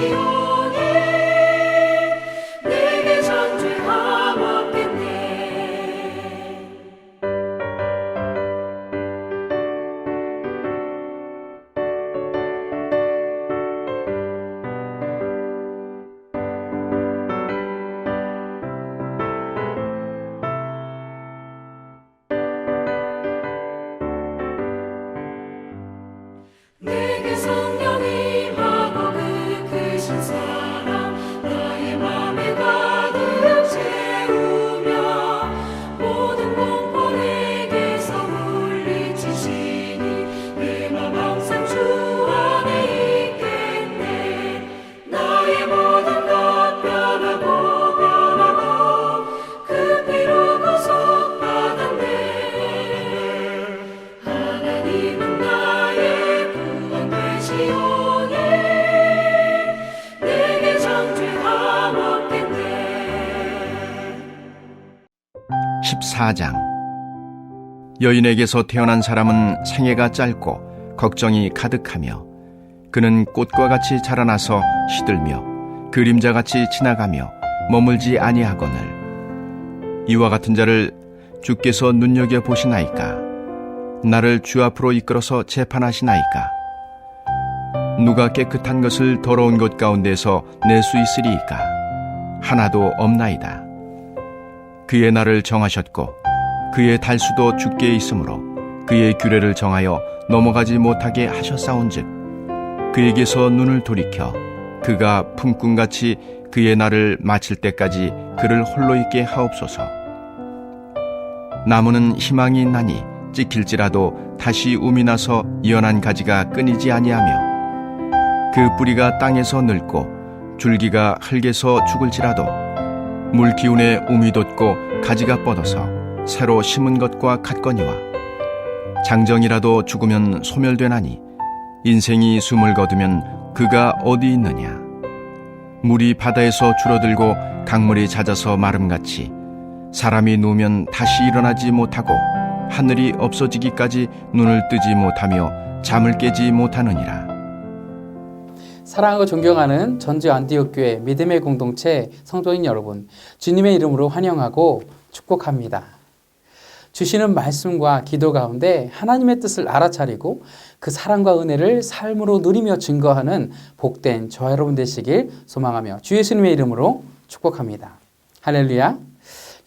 Thank you. 4장. 여인에게서 태어난 사람은 생애가 짧고 걱정이 가득하며 그는 꽃과 같이 자라나서 시들며 그림자같이 지나가며 머물지 아니하거늘. 이와 같은 자를 주께서 눈여겨 보시나이까? 나를 주 앞으로 이끌어서 재판하시나이까? 누가 깨끗한 것을 더러운 것 가운데서 낼 수 있으리이까? 하나도 없나이다 그의 날을 정하셨고 그의 달수도 주께 있으므로 그의 규례를 정하여 넘어가지 못하게 하셨사온즉 그에게서 눈을 돌이켜 그가 품꾼같이 그의 날을 마칠 때까지 그를 홀로 있게 하옵소서. 나무는 희망이 있나니 찍힐지라도 다시 움이 나서 연한 가지가 끊이지 아니하며 그 뿌리가 땅에서 늙고 줄기가 흙에서 죽을지라도 물 기운에 움이 돋고 가지가 뻗어서 새로 심은 것과 같거니와 장정이라도 죽으면 소멸되나니 인생이 숨을 거두면 그가 어디 있느냐? 물이 바다에서 줄어들고 강물이 잦아서 마름같이 사람이 누우면 다시 일어나지 못하고 하늘이 없어지기까지 눈을 뜨지 못하며 잠을 깨지 못하느니라 사랑하고 존경하는 전주 안디옥 교회 믿음의 공동체 성도인 여러분, 주님의 이름으로 환영하고 축복합니다. 주시는 말씀과 기도 가운데 하나님의 뜻을 알아차리고 그 사랑과 은혜를 삶으로 누리며 증거하는 복된 저와 여러분 되시길 소망하며 주 예수님의 이름으로 축복합니다. 할렐루야.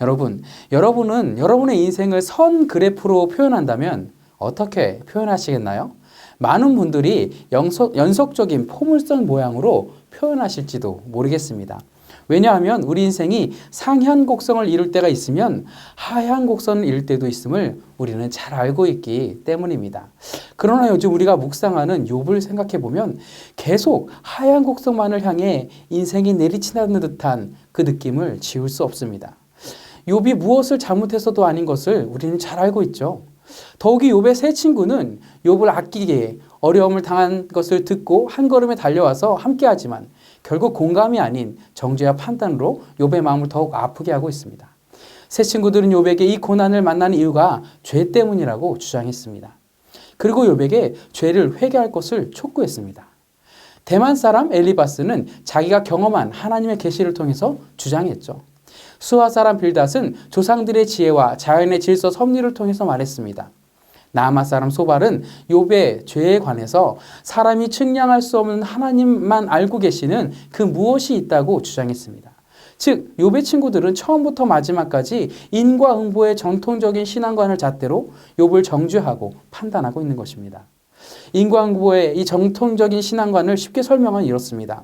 여러분, 여러분은 여러분의 인생을 선 그래프로 표현한다면 어떻게 표현하시겠나요? 많은 분들이 연속, 연속적인 포물선 모양으로 표현하실지도 모르겠습니다. 왜냐하면 우리 인생이 상향 곡선을 이룰 때가 있으면 하향 곡선을 이룰 때도 있음을 우리는 잘 알고 있기 때문입니다. 그러나 요즘 우리가 묵상하는 욥을 생각해 보면 계속 하향 곡선만을 향해 인생이 내리치는 듯한 그 느낌을 지울 수 없습니다. 욥이 무엇을 잘못해서도 아닌 것을 우리는 잘 알고 있죠. 더욱이 욥의 세 친구는 욥을 아끼게 어려움을 당한 것을 듣고 한 걸음에 달려와서 함께하지만 결국 공감이 아닌 정죄와 판단으로 욥의 마음을 더욱 아프게 하고 있습니다. 세 친구들은 욥에게 이 고난을 만난 이유가 죄 때문이라고 주장했습니다. 그리고 욥에게 죄를 회개할 것을 촉구했습니다. 대만 사람 엘리바스는 자기가 경험한 하나님의 계시를 통해서 주장했죠. 수아 사람 빌닷은 조상들의 지혜와 자연의 질서 섭리를 통해서 말했습니다. 나아마 사람 소발은 욥의 죄에 관해서 사람이 측량할 수 없는 하나님만 알고 계시는 그 무엇이 있다고 주장했습니다. 즉 욥의 친구들은 처음부터 마지막까지 인과응보의 전통적인 신앙관을 잣대로 욥을 정죄하고 판단하고 있는 것입니다. 인과응보의 이 정통적인 신앙관을 쉽게 설명은 이렇습니다.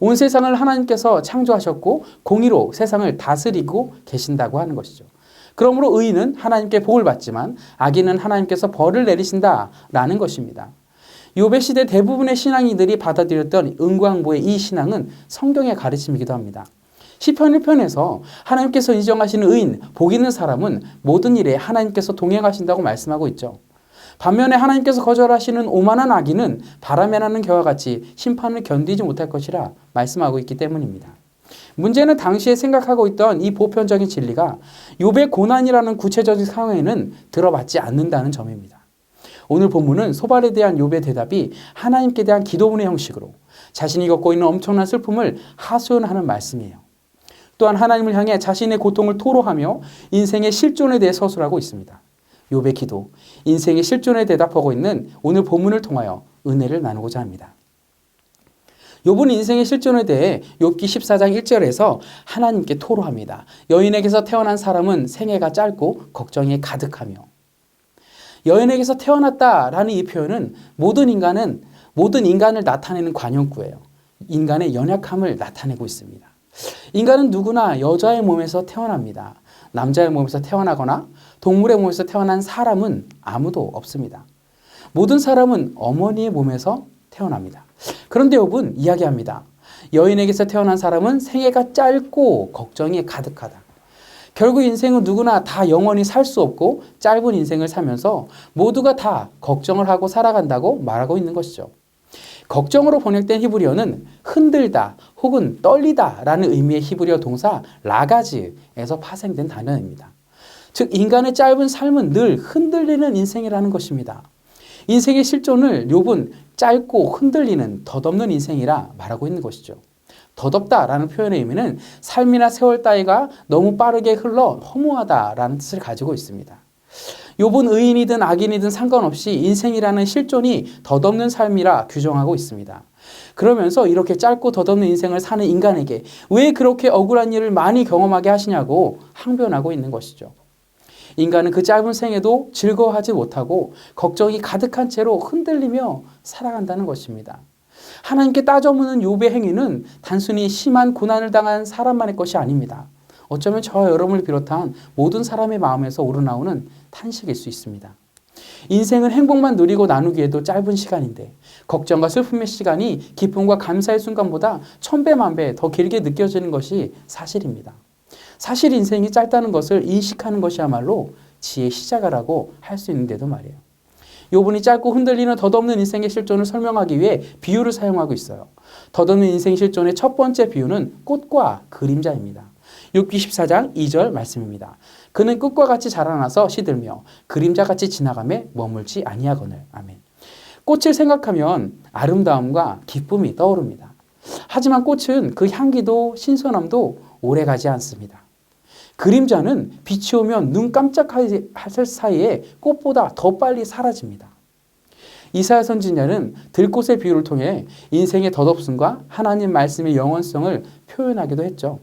온 세상을 하나님께서 창조하셨고 공의로 세상을 다스리고 계신다고 하는 것이죠. 그러므로 의인은 하나님께 복을 받지만 악인은 하나님께서 벌을 내리신다라는 것입니다. 요배 시대 대부분의 신앙인들이 받아들였던 은광보의 이 신앙은 성경의 가르침이기도 합니다. 시편 1편에서 하나님께서 인정하시는 의인, 복 있는 사람은 모든 일에 하나님께서 동행하신다고 말씀하고 있죠. 반면에 하나님께서 거절하시는 오만한 악인은 바람에 나는 겨와 같이 심판을 견디지 못할 것이라 말씀하고 있기 때문입니다. 문제는 당시에 생각하고 있던 이 보편적인 진리가 욥의 고난이라는 구체적인 상황에는 들어맞지 않는다는 점입니다. 오늘 본문은 소발에 대한 욥의 대답이 하나님께 대한 기도문의 형식으로 자신이 겪고 있는 엄청난 슬픔을 하소연하는 말씀이에요. 또한 하나님을 향해 자신의 고통을 토로하며 인생의 실존에 대해 서술하고 있습니다. 욥의 기도, 인생의 실존에 대답하고 있는 오늘 본문을 통하여 은혜를 나누고자 합니다. 욥은 인생의 실존에 대해 욥기 14장 1절에서 하나님께 토로합니다. 여인에게서 태어난 사람은 생애가 짧고 걱정이 가득하며 여인에게서 태어났다라는 이 표현은 모든 인간은 모든 인간을 나타내는 관용구예요. 인간의 연약함을 나타내고 있습니다. 인간은 누구나 여자의 몸에서 태어납니다. 남자의 몸에서 태어나거나 동물의 몸에서 태어난 사람은 아무도 없습니다. 모든 사람은 어머니의 몸에서 태어납니다. 그런데 욥은 이야기합니다. 여인에게서 태어난 사람은 생애가 짧고 걱정이 가득하다. 결국 인생은 누구나 다 영원히 살 수 없고 짧은 인생을 살면서 모두가 다 걱정을 하고 살아간다고 말하고 있는 것이죠. 걱정으로 번역된 히브리어는 흔들다 혹은 떨리다 라는 의미의 히브리어 동사 라가즈에서 파생된 단어입니다. 즉 인간의 짧은 삶은 늘 흔들리는 인생이라는 것입니다. 인생의 실존을 욥은 짧고 흔들리는 덧없는 인생이라 말하고 있는 것이죠. 덧없다라는 표현의 의미는 삶이나 세월 따위가 너무 빠르게 흘러 허무하다라는 뜻을 가지고 있습니다. 욥은 의인이든 악인이든 상관없이 인생이라는 실존이 덧없는 삶이라 규정하고 있습니다. 그러면서 이렇게 짧고 덧없는 인생을 사는 인간에게 왜 그렇게 억울한 일을 많이 경험하게 하시냐고 항변하고 있는 것이죠. 인간은 그 짧은 생에도 즐거워하지 못하고 걱정이 가득한 채로 흔들리며 살아간다는 것입니다. 하나님께 따져묻는 욥의 행위는 단순히 심한 고난을 당한 사람만의 것이 아닙니다. 어쩌면 저와 여러분을 비롯한 모든 사람의 마음에서 우러나오는 탄식일 수 있습니다. 인생은 행복만 누리고 나누기에도 짧은 시간인데 걱정과 슬픔의 시간이 기쁨과 감사의 순간보다 천배 만배 더 길게 느껴지는 것이 사실입니다. 사실 인생이 짧다는 것을 인식하는 것이야말로 지혜의 시작이라고 할 수 있는데도 말이에요. 요분이 짧고 흔들리는 덧없는 인생의 실존을 설명하기 위해 비유를 사용하고 있어요. 덧없는 인생 실존의 첫 번째 비유는 꽃과 그림자입니다. 6기 14장 2절 말씀입니다. 그는 끝과 같이 자라나서 시들며 그림자같이 지나가며 머물지 아니하거늘. 아멘. 꽃을 생각하면 아름다움과 기쁨이 떠오릅니다. 하지만 꽃은 그 향기도 신선함도 오래가지 않습니다. 그림자는 빛이 오면 눈 깜짝할 사이에 꽃보다 더 빨리 사라집니다. 이사야 선지자는 들꽃의 비유를 통해 인생의 덧없음과 하나님 말씀의 영원성을 표현하기도 했죠.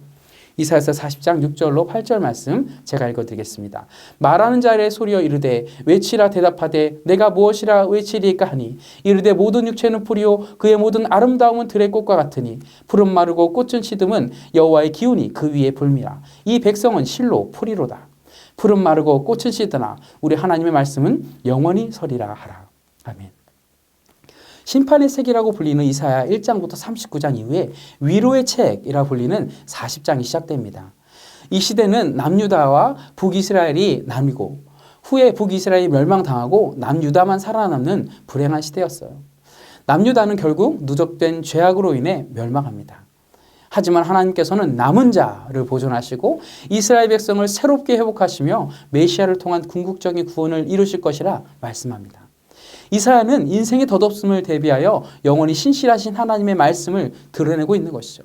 이사야서 40장 6절로 8절 말씀 제가 읽어드리겠습니다. 말하는 자의 소리여 이르되 외치라 대답하되 내가 무엇이라 외치리까 하니 이르되 모든 육체는 풀이요 그의 모든 아름다움은 들의 꽃과 같으니 푸른 마르고 꽃은 시듬은 여호와의 기운이 그 위에 불미라 이 백성은 실로 풀이로다 푸른 마르고 꽃은 시드나 우리 하나님의 말씀은 영원히 서리라 하라 아멘. 심판의 책이라고 불리는 이사야 1장부터 39장 이후에 위로의 책이라 불리는 40장이 시작됩니다. 이 시대는 남유다와 북이스라엘이 나뉘고 후에 북이스라엘이 멸망당하고 남유다만 살아남는 불행한 시대였어요. 남유다는 결국 누적된 죄악으로 인해 멸망합니다. 하지만 하나님께서는 남은 자를 보존하시고 이스라엘 백성을 새롭게 회복하시며 메시아를 통한 궁극적인 구원을 이루실 것이라 말씀합니다. 이사야는 인생의 덧없음을 대비하여 영원히 신실하신 하나님의 말씀을 드러내고 있는 것이죠.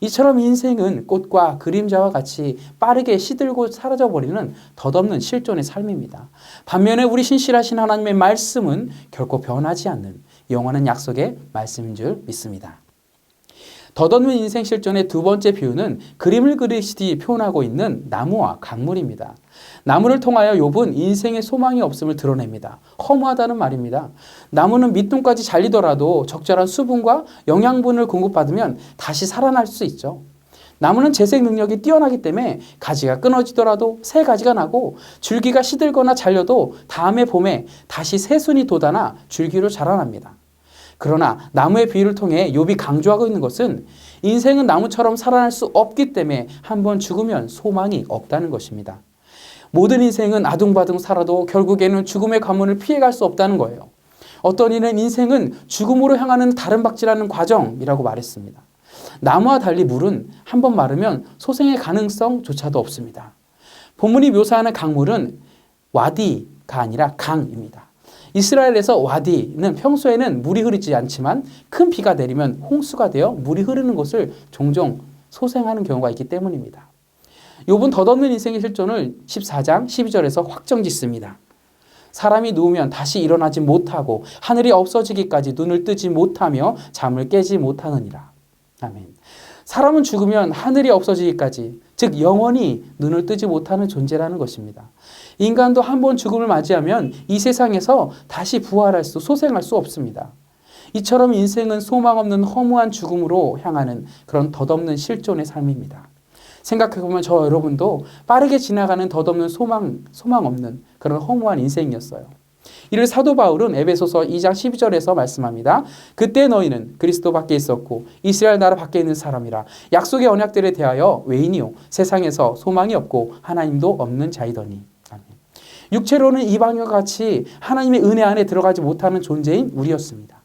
이처럼 인생은 꽃과 그림자와 같이 빠르게 시들고 사라져버리는 덧없는 실존의 삶입니다. 반면에 우리 신실하신 하나님의 말씀은 결코 변하지 않는 영원한 약속의 말씀인 줄 믿습니다. 덧없는 인생 실존의 두 번째 비유는 그림을 그리시듯이 표현하고 있는 나무와 강물입니다. 나무를 통하여 욥은 인생의 소망이 없음을 드러냅니다. 허무하다는 말입니다. 나무는 밑둥까지 잘리더라도 적절한 수분과 영양분을 공급받으면 다시 살아날 수 있죠. 나무는 재생 능력이 뛰어나기 때문에 가지가 끊어지더라도 새 가지가 나고 줄기가 시들거나 잘려도 다음의 봄에 다시 새순이 돋아나 줄기로 자라납니다. 그러나 나무의 비유를 통해 욥이 강조하고 있는 것은 인생은 나무처럼 살아날 수 없기 때문에 한번 죽으면 소망이 없다는 것입니다. 모든 인생은 아둥바둥 살아도 결국에는 죽음의 관문을 피해갈 수 없다는 거예요. 어떤 이는 인생은 죽음으로 향하는 다른 박질하는 과정이라고 말했습니다. 나무와 달리 물은 한 번 마르면 소생의 가능성조차도 없습니다. 본문이 묘사하는 강물은 와디가 아니라 강입니다. 이스라엘에서 와디는 평소에는 물이 흐르지 않지만 큰 비가 내리면 홍수가 되어 물이 흐르는 곳을 종종 소생하는 경우가 있기 때문입니다. 욥은 덧없는 인생의 실존을 14장 12절에서 확정 짓습니다. 사람이 누우면 다시 일어나지 못하고 하늘이 없어지기까지 눈을 뜨지 못하며 잠을 깨지 못하느니라. 아멘. 사람은 죽으면 하늘이 없어지기까지 즉 영원히 눈을 뜨지 못하는 존재라는 것입니다. 인간도 한 번 죽음을 맞이하면 이 세상에서 다시 부활할 수, 소생할 수 없습니다. 이처럼 인생은 소망 없는 허무한 죽음으로 향하는 그런 덧없는 실존의 삶입니다. 생각해보면 저 여러분도 빠르게 지나가는 덧없는 소망, 소망 없는 그런 허무한 인생이었어요. 이를 사도 바울은 에베소서 2장 12절에서 말씀합니다. 그때 너희는 그리스도 밖에 있었고 이스라엘 나라 밖에 있는 사람이라 약속의 언약들에 대하여 외인이요 세상에서 소망이 없고 하나님도 없는 자이더니 육체로는 이방인과 같이 하나님의 은혜 안에 들어가지 못하는 존재인 우리였습니다.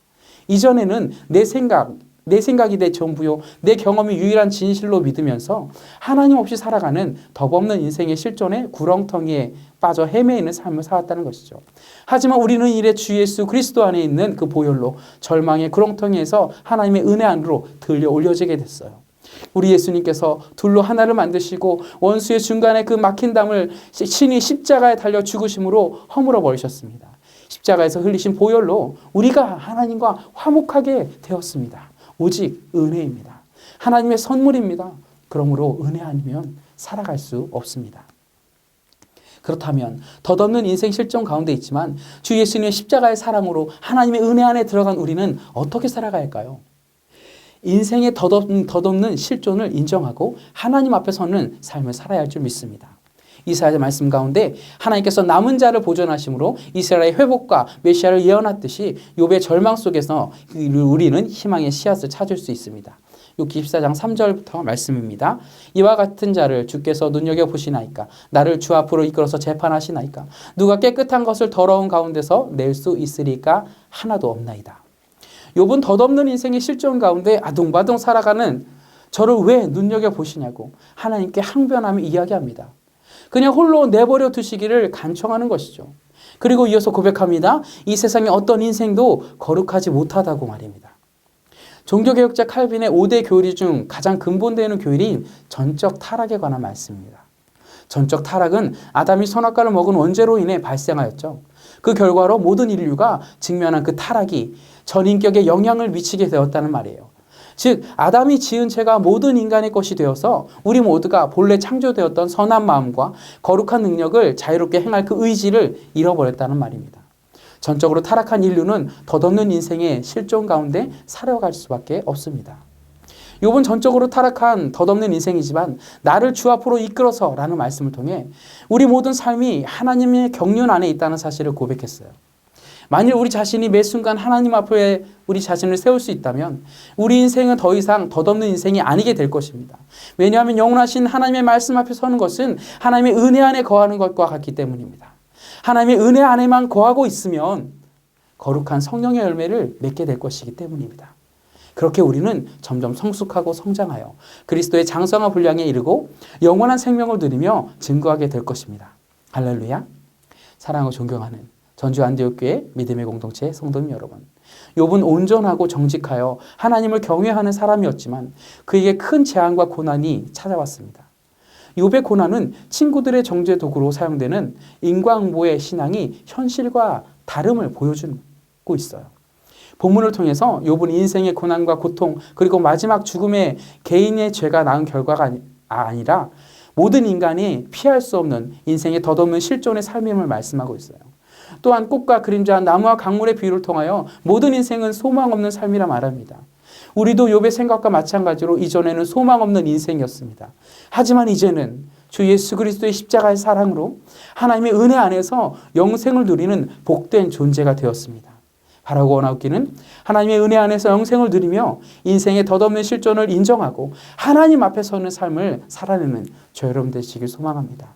이전에는 내 생각, 내 생각이 내 전부요, 내 경험이 유일한 진실로 믿으면서 하나님 없이 살아가는 덧없는 인생의 실존의 구렁텅이에 빠져 헤매이는 삶을 살았다는 것이죠. 하지만 우리는 이래 주 예수 그리스도 안에 있는 그 보혈로 절망의 구렁텅이에서 하나님의 은혜 안으로 들려 올려지게 됐어요. 우리 예수님께서 둘로 하나를 만드시고 원수의 중간에 그 막힌 담을 신이 십자가에 달려 죽으심으로 허물어 버리셨습니다. 십자가에서 흘리신 보혈로 우리가 하나님과 화목하게 되었습니다. 오직 은혜입니다. 하나님의 선물입니다. 그러므로 은혜 아니면 살아갈 수 없습니다. 그렇다면 덧없는 인생 실정 가운데 있지만 주 예수님의 십자가의 사랑으로 하나님의 은혜 안에 들어간 우리는 어떻게 살아가야 할까요? 인생의 덧없는, 덧없는 실존을 인정하고 하나님 앞에 서는 삶을 살아야 할 줄 믿습니다. 이사야의 말씀 가운데 하나님께서 남은 자를 보존하심으로 이스라엘의 회복과 메시아를 예언했듯이 욥의 절망 속에서 우리는 희망의 씨앗을 찾을 수 있습니다. 욥기 14장 3절부터 말씀입니다. 이와 같은 자를 주께서 눈여겨 보시나이까 나를 주 앞으로 이끌어서 재판하시나이까 누가 깨끗한 것을 더러운 가운데서 낼 수 있으리까 하나도 없나이다. 욥은 덧없는 인생의 실존 가운데 아둥바둥 살아가는 저를 왜 눈여겨 보시냐고 하나님께 항변하며 이야기합니다. 그냥 홀로 내버려 두시기를 간청하는 것이죠. 그리고 이어서 고백합니다. 이 세상의 어떤 인생도 거룩하지 못하다고 말입니다. 종교개혁자 칼빈의 5대 교리 중 가장 근본되는 교리인 전적 타락에 관한 말씀입니다. 전적 타락은 아담이 선악과를 먹은 원죄로 인해 발생하였죠. 그 결과로 모든 인류가 직면한 그 타락이 전인격에 영향을 미치게 되었다는 말이에요. 즉 아담이 지은 죄가 모든 인간의 것이 되어서 우리 모두가 본래 창조되었던 선한 마음과 거룩한 능력을 자유롭게 행할 그 의지를 잃어버렸다는 말입니다. 전적으로 타락한 인류는 덧없는 인생의 실존 가운데 살아갈 수밖에 없습니다. 욥은 전적으로 타락한 덧없는 인생이지만 나를 주 앞으로 이끌어서라는 말씀을 통해 우리 모든 삶이 하나님의 경륜 안에 있다는 사실을 고백했어요. 만일 우리 자신이 매 순간 하나님 앞에 우리 자신을 세울 수 있다면 우리 인생은 더 이상 덧없는 인생이 아니게 될 것입니다. 왜냐하면 영원하신 하나님의 말씀 앞에 서는 것은 하나님의 은혜 안에 거하는 것과 같기 때문입니다. 하나님의 은혜 안에만 거하고 있으면 거룩한 성령의 열매를 맺게 될 것이기 때문입니다. 그렇게 우리는 점점 성숙하고 성장하여 그리스도의 장성한 분량에 이르고 영원한 생명을 누리며 증거하게 될 것입니다. 할렐루야. 사랑하고 존경하는 전주 안디옥교회 믿음의 공동체 성도님 여러분. 욥은 온전하고 정직하여 하나님을 경외하는 사람이었지만 그에게 큰 재앙과 고난이 찾아왔습니다. 욥의 고난은 친구들의 정죄 도구로 사용되는 인과응보의 신앙이 현실과 다름을 보여주고 있어요. 본문을 통해서 욥은 인생의 고난과 고통 그리고 마지막 죽음의 개인의 죄가 낳은 결과가 아니라 모든 인간이 피할 수 없는 인생의 덧없는 실존의 삶임을 말씀하고 있어요. 또한 꽃과 그림자, 나무와 강물의 비유를 통하여 모든 인생은 소망 없는 삶이라 말합니다. 우리도 욥의 생각과 마찬가지로 이전에는 소망 없는 인생이었습니다. 하지만 이제는 주 예수 그리스도의 십자가의 사랑으로 하나님의 은혜 안에서 영생을 누리는 복된 존재가 되었습니다. 바라고 원하기는 하나님의 은혜 안에서 영생을 누리며 인생의 덧없는 실존을 인정하고 하나님 앞에 서는 삶을 살아내는 저 여러분 되시길 소망합니다.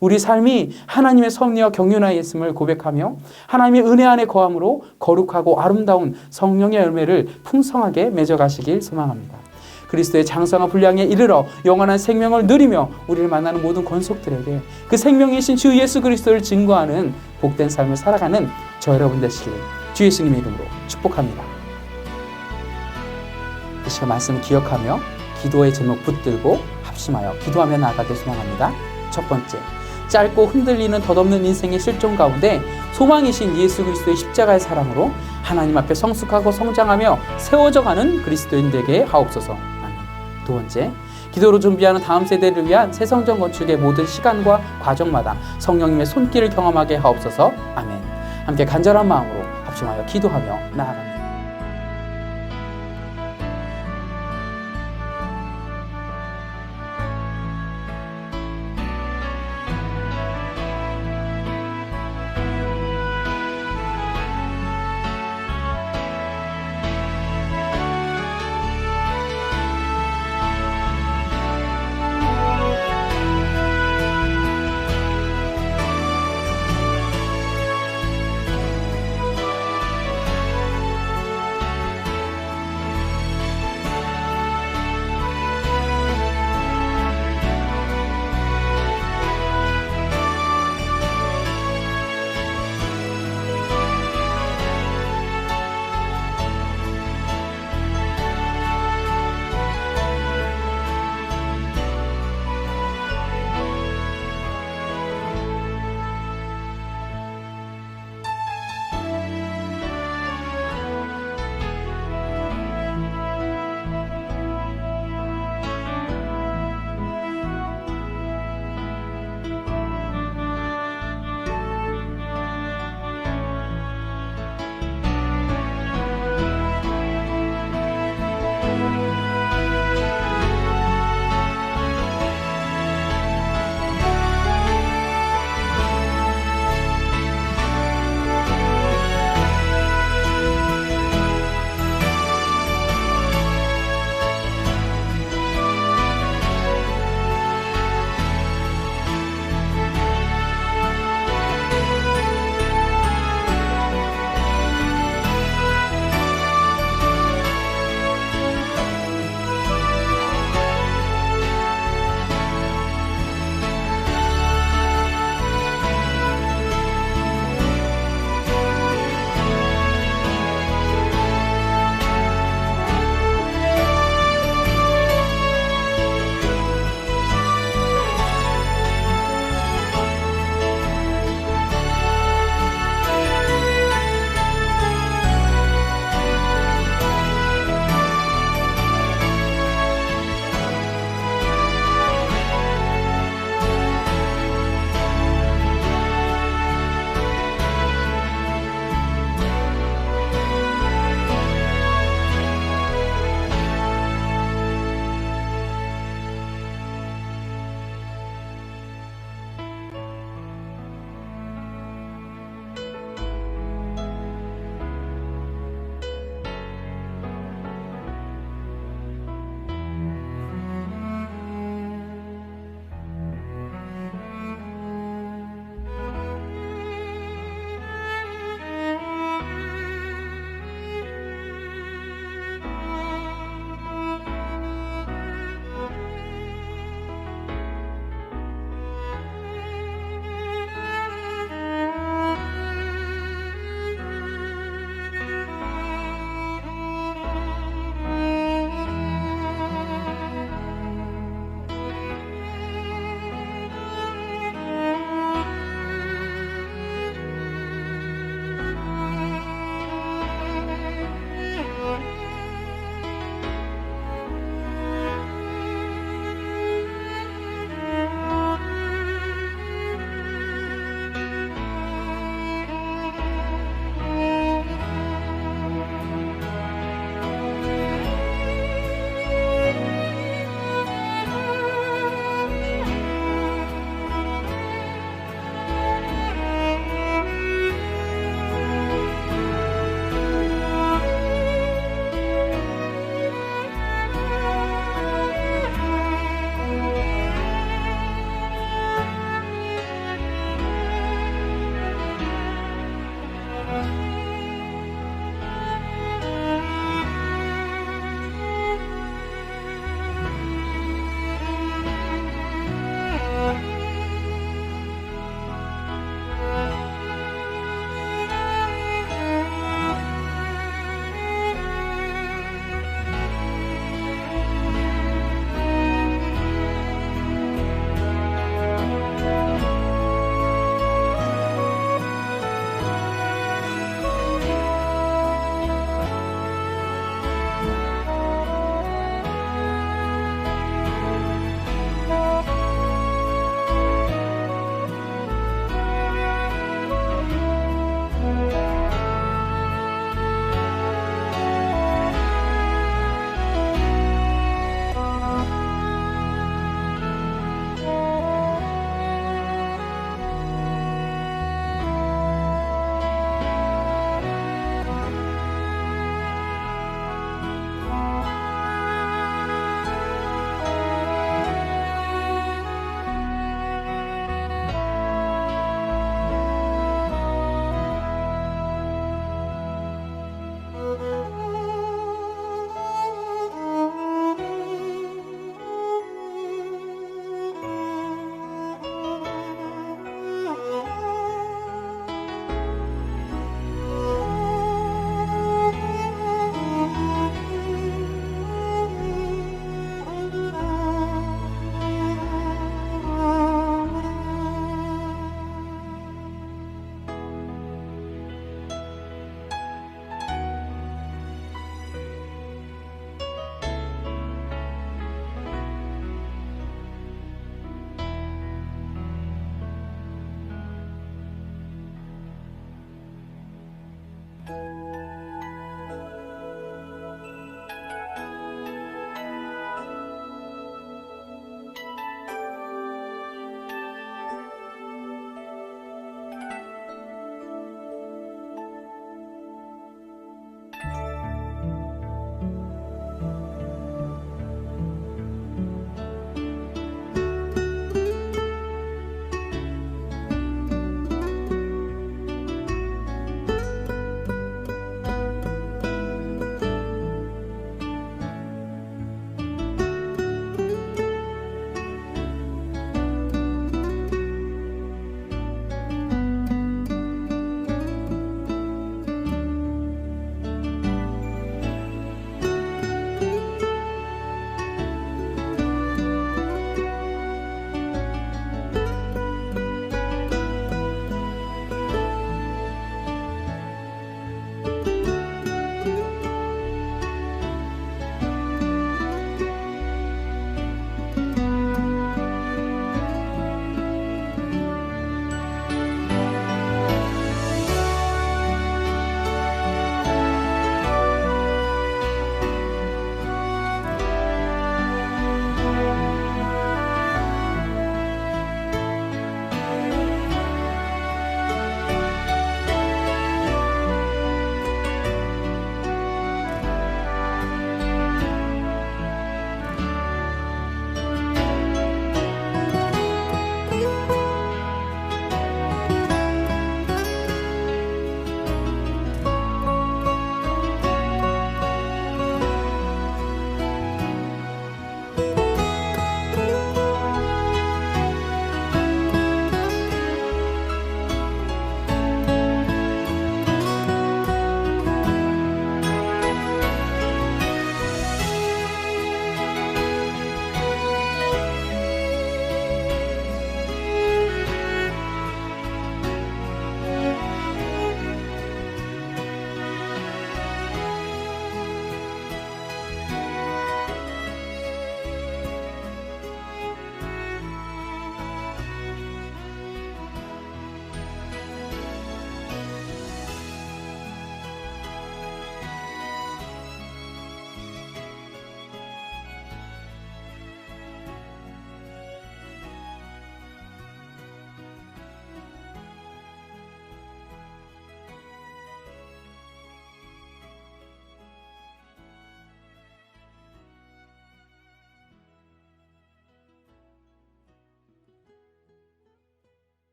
우리 삶이 하나님의 섭리와 경륜하에 있음을 고백하며 하나님의 은혜 안에 거함으로 거룩하고 아름다운 성령의 열매를 풍성하게 맺어가시길 소망합니다. 그리스도의 장성한 분량에 이르러 영원한 생명을 누리며 우리를 만나는 모든 권속들에게 그 생명이신 주 예수 그리스도를 증거하는 복된 삶을 살아가는 저 여러분 되시길 주 예수님의 이름으로 축복합니다. 이 시간 말씀을 기억하며 기도의 제목 붙들고 합심하여 기도하며 나아가길 소망합니다. 첫 번째, 짧고 흔들리는 덧없는 인생의 실존 가운데 소망이신 예수 그리스도의 십자가의 사랑으로 하나님 앞에 성숙하고 성장하며 세워져 가는 그리스도인 되게 하옵소서. 두 번째, 기도로 준비하는 다음 세대를 위한 새 성전 건축의 모든 시간과 과정마다 성령님의 손길을 경험하게 하옵소서. 아멘. 함께 간절한 마음으로 합심하여 기도하며 나아갑니다.